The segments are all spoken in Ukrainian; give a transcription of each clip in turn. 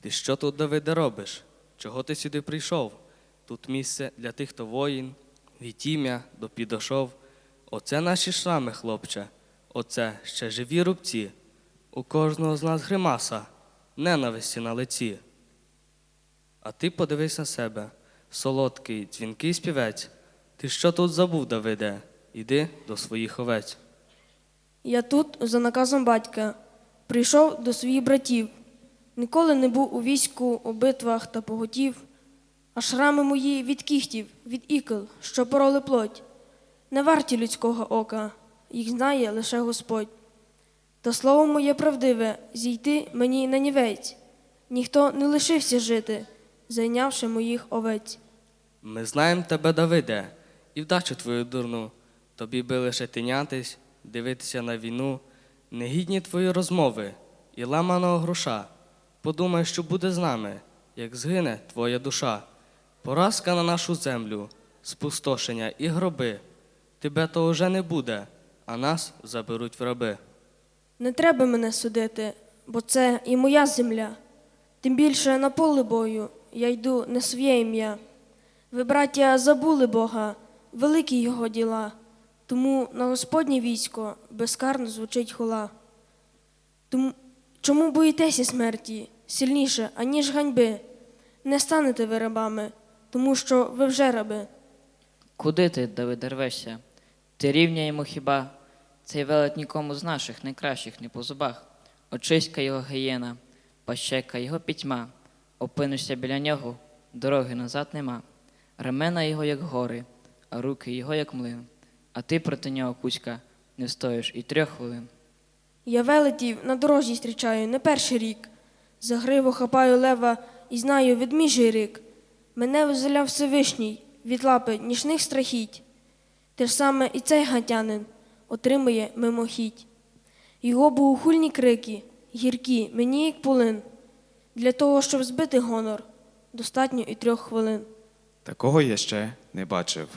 Ти що тут, Давиде, робиш? Чого ти сюди прийшов? Тут місце для тих, хто воїн, від ім'я до підошов. Оце наші шрами, хлопче, оце ще живі рубці. У кожного з нас гримаса, ненависті на лиці. А ти подивись на себе, солодкий, дзвінкий співець. Ти що тут забув, Давиде? Іди до своїх овець. Я тут, за наказом батька, прийшов до своїх братів. Ніколи не був у війську, у битвах та поготів, а шрами мої від кіхтів, від ікл, що пороли плоть, не варті людського ока, їх знає лише Господь. Та слово моє правдиве, зійти мені на нівець, ніхто не лишився жити, зайнявши моїх овець. Ми знаємо тебе, Давиде, і вдачу твою дурну. Тобі би лише тинятись, дивитися на війну, негідні твої розмови і ламаного гроша. Подумай, що буде з нами, як згине твоя душа. Поразка на нашу землю, спустошення і гроби. Тебе то уже не буде, а нас заберуть в раби. Не треба мене судити, бо це і моя земля. Тим більше на поле бою я йду не своє ім'я. Ви, браття, забули Бога, великі його діла, тому на Господнє військо безкарно звучить хула. Тому чому боїтеся смерті сильніше, аніж ганьби? Не станете ви рабами, тому що ви вже раби. Куди ти, Давиде, рвешся? Ти рівня йому хіба? Цей велет нікому з наших найкращих не по зубах. Очиська його гієна, пащека його пітьма. Опинишся біля нього, дороги назад нема. Ремена його, як гори, а руки його, як млин. А ти проти нього, кузька, не стоїш і трьох хвилин. Я велетів на дорожі зустрічаю не перший рік. За гриву хапаю лева і знаю відміжий рик. Мене визволяв Всевишній від лапи нічних страхіть. Те ж саме і цей гатянин отримує мимохідь. Його богохульні крики, гіркі, мені як полин. Для того, щоб збити гонор, достатньо і трьох хвилин. Такого я ще не бачив.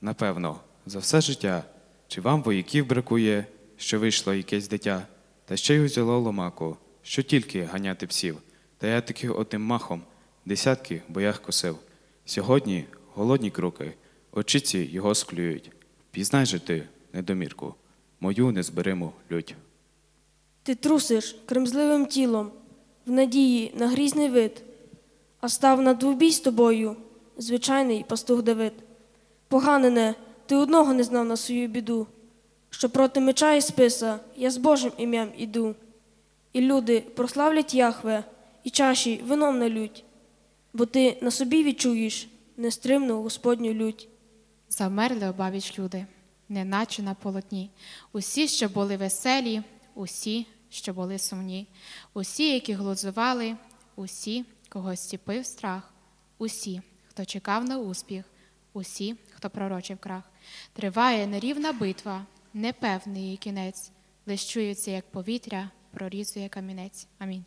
Напевно, за все життя. Чи вам вояків бракує, що вийшло якесь дитя, та ще й узяло ломаку, що тільки ганяти псів, та я таких одним махом десятки боях косив. Сьогодні голодні круки, очиці його склюють. Пізнай же ти, недомірку, мою незбериму лють. Ти трусиш кремзливим тілом, в надії на грізний вид, а став на двобій з тобою звичайний пастух Давид. Поганене, ти одного не знав на свою біду, що проти меча і списа я з Божим ім'ям іду. І люди прославлять Яхве, і чаші вином налють, бо ти на собі відчуєш нестримну Господню лють. Завмерли обабіч люди, неначе на полотні. Усі, що були веселі, усі, що були сумні, усі, які глузували, усі, кого стіпив страх, усі, хто чекав на успіх, усі, хто пророчив крах. Триває нерівна битва, непевний кінець, лиш чується, як повітря, прорізує камінець. Амінь.